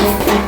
சோதனை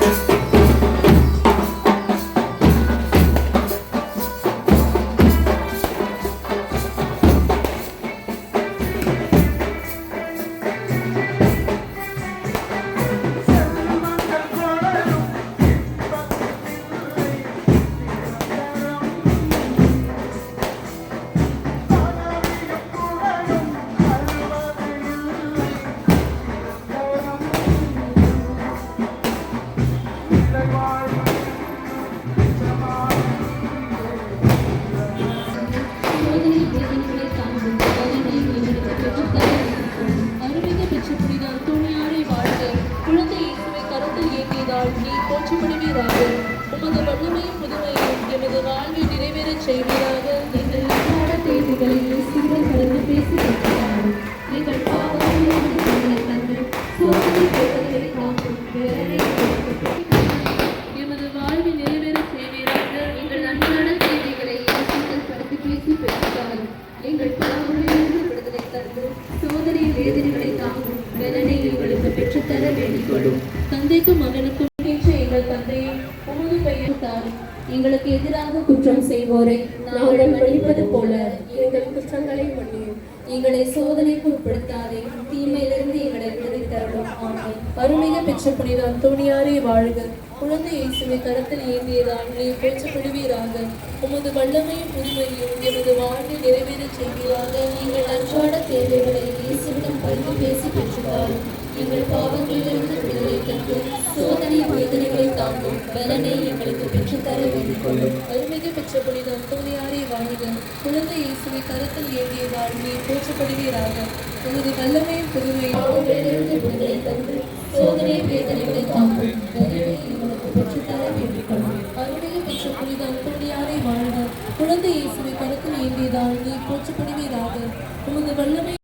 நீ போற்றப்படுவீராக. உமது வல்லமையும் புதுமையும் எமது வாழ்வை நிறைவேறச் செய்வீராக. எங்கள் அன்றாட தேவைகளை இயேசுவுடன் கலந்து பேசி பெற்றுத்தாரும். எங்கள் பாவங்களிலிருந்து எங்களை தந்து சோதனை வேதனைகளை தாங்கும் வேதனை எமது வாழ்வை நிறைவேறச் செய்வீராக. எங்கள் அன்றாட தேவைகளை இயேசுவுடன் கலந்து பேசி பெற்றுத்தாரும். எங்கள் பாவங்களிலிருந்து விடுதலை தந்து சோதனை வேதனைகளை தாங்கும் வேதனை எங்களுக்கு பெற்றுத்தர வேண்டிக் கொள்ளும் தந்தைக்கும் மகனுக்கும் எங்களுக்கு எதிராக குற்றம் செய்வோரை நாங்கள் மன்னிப்பது போல எங்கள் குற்றங்களை மன்னியும். எங்களை சோதனைக்கு உட்படுத்தாதே தீமையிலிருந்து எங்களை விடுவித்தருளும் ஆமென். அருமிக பெற்ற புனித அந்தோணியாரே வாழ்க. குழந்தை இயேசுவை கரத்தில் ஏந்தியதால் நீ போற்றப்படுவீராக உமது வல்லமையும் புதுமையும் எமது வாழ்வில் நிறைவேற செய்வீராக. நீங்கள் அன்றாட தேவைகளை இயேசுவிடம் பரிந்து பேசி பெற்றுத்தாரும் எங்கள் பாவங்களிலிருந்து விடுதலை தந்து சோதனை வேதனை தாங்கும் பலனை எங்களுக்கு பெற்றுத்தர வேண்டிக் கொள்ளும் அருள்மிகு பெற்ற புனித அந்தோணியாரே வாழ்க. குழந்தை இயேசுவை கருத்தில் ஏந்தியதால் வாழ்வியை போற்றப்படுவீராக. உனது வல்லமையும் பெருமையும் பாவங்களிலிருந்து தந்து சோதனை வேதனைகளை தாங்கும் பலனை எங்களுக்கு பெற்றுத்தர வேண்டிக் கொள்ளும் பெற்ற புனித அந்தோணியாரே வாழ்க. குழந்தை இயேசுவை கருத்தில் ஏந்தியதால் நீ போற்றப்படுவீராக. உமது வல்லமை